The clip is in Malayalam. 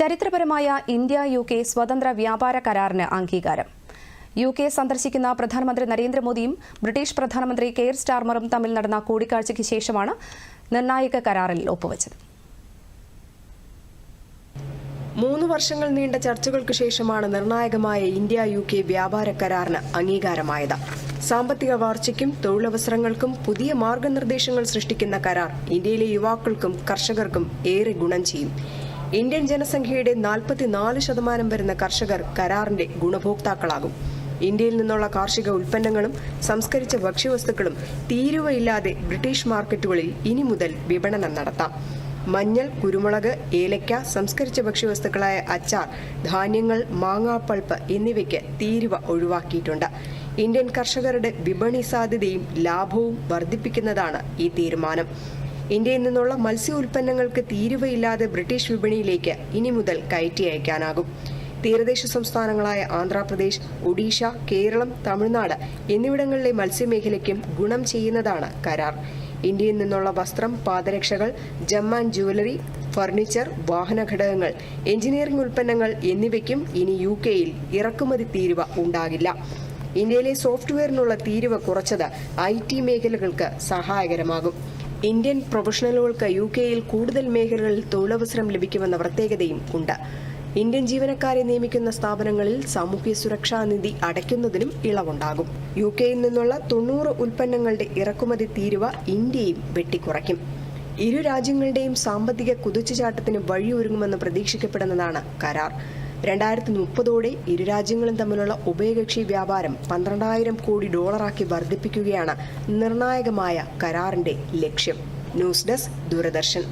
ചരിത്രപരമായ ഇന്ത്യ യു കെ സ്വതന്ത്ര വ്യാപാര കരാറിന് അംഗീകാരം. യു കെ സന്ദർശിക്കുന്ന പ്രധാനമന്ത്രി നരേന്ദ്രമോദിയും ബ്രിട്ടീഷ് പ്രധാനമന്ത്രി കെയർ സ്റ്റാർമറും തമ്മിൽ നടന്ന കൂടിക്കാഴ്ചയ്ക്ക് ശേഷമാണ് നിർണായക കരാറിൽ ഒപ്പുവച്ചത്. മൂന്ന് വർഷങ്ങൾ നീണ്ട ചർച്ചകൾക്ക് ശേഷമാണ് നിർണായകമായ ഇന്ത്യ യു കെ വ്യാപാര കരാറിന് അംഗീകാരമായത്. സാമ്പത്തിക വളർച്ചയ്ക്കും തൊഴിലവസരങ്ങൾക്കും പുതിയ മാർഗനിർദ്ദേശങ്ങൾ സൃഷ്ടിക്കുന്ന കരാർ ഇന്ത്യയിലെ യുവാക്കൾക്കും കർഷകർക്കും ഏറെ ഗുണം ചെയ്യും. ഇന്ത്യൻ ജനസംഖ്യയുടെ നാൽപ്പത്തിനാല് ശതമാനം വരുന്ന കർഷകർ കരാറിന്റെ ഗുണഭോക്താക്കളാകും. ഇന്ത്യയിൽ നിന്നുള്ള കാർഷിക ഉൽപ്പന്നങ്ങളും സംസ്കരിച്ച ഭക്ഷ്യവസ്തുക്കളും തീരുവയില്ലാതെ ബ്രിട്ടീഷ് മാർക്കറ്റുകളിൽ ഇനി മുതൽ വിപണനം നടത്താം. മഞ്ഞൾ കുരുമുളക് ഏലക്ക സംസ്കരിച്ച ഭക്ഷ്യവസ്തുക്കളായ അച്ചാർ ധാന്യങ്ങൾ മാങ്ങാപ്പൾപ്പ് എന്നിവയ്ക്ക് തീരുവ ഒഴിവാക്കിയിട്ടുണ്ട്. ഇന്ത്യൻ കർഷകരുടെ വിപണി സാധ്യതയും ലാഭവും വർദ്ധിപ്പിക്കുന്നതാണ് ഈ തീരുമാനം. ഇന്ത്യയിൽ നിന്നുള്ള മത്സ്യ ഉൽപ്പന്നങ്ങൾക്ക് തീരുവയില്ലാതെ ബ്രിട്ടീഷ് വിപണിയിലേക്ക് ഇനി മുതൽ കയറ്റി അയക്കാനാകും. തീരദേശ സംസ്ഥാനങ്ങളായ ആന്ധ്രാപ്രദേശ് ഒഡീഷ കേരളം തമിഴ്നാട് എന്നിവിടങ്ങളിലെ മത്സ്യമേഖലയ്ക്കും ഗുണം ചെയ്യുന്നതാണ് കരാർ. ഇന്ത്യയിൽ നിന്നുള്ള വസ്ത്രം പാദരക്ഷകൾ ജമ്മാൻ ജുവലറി ഫർണിച്ചർ വാഹന ഘടകങ്ങൾ എഞ്ചിനീയറിംഗ് ഉൽപ്പന്നങ്ങൾ എന്നിവയ്ക്കും ഇനി യു കെയിൽ ഇറക്കുമതി തീരുവ ഉണ്ടാകില്ല. ഇന്ത്യയിലെ സോഫ്റ്റ്വെയറിനുള്ള തീരുവ കുറച്ചത് ഐ ടി മേഖലകൾക്ക് സഹായകരമാകും. ഇന്ത്യൻ പ്രൊഫഷണലുകൾക്ക് യു കെയിൽ കൂടുതൽ മേഖലകളിൽ തൊഴിലവസരം ലഭിക്കുമെന്ന പ്രത്യേകതയും ഉണ്ട്. ഇന്ത്യൻ ജീവനക്കാരെ നിയമിക്കുന്ന സ്ഥാപനങ്ങളിൽ സാമൂഹ്യ സുരക്ഷാ നിധി അടയ്ക്കുന്നതിനും ഇളവുണ്ടാകും. യു കെയിൽ നിന്നുള്ള തൊണ്ണൂറ് ഉൽപ്പന്നങ്ങളുടെ ഇറക്കുമതി തീരുവ ഇന്ത്യയും വെട്ടിക്കുറയ്ക്കും. ഇരു രാജ്യങ്ങളുടെയും സാമ്പത്തിക കുതിച്ചുചാട്ടത്തിന് വഴിയൊരുങ്ങുമെന്ന് പ്രതീക്ഷിക്കപ്പെടുന്നതാണ് കരാർ. രണ്ടായിരത്തി മുപ്പതോടെ ഇരു രാജ്യങ്ങളും തമ്മിലുള്ള ഉഭയകക്ഷി വ്യാപാരം പന്ത്രണ്ടായിരം കോടി ഡോളറാക്കി വർദ്ധിപ്പിക്കുകയാണ് നിർണായകമായ കരാറിന്റെ ലക്ഷ്യം. News desk Doordarshan.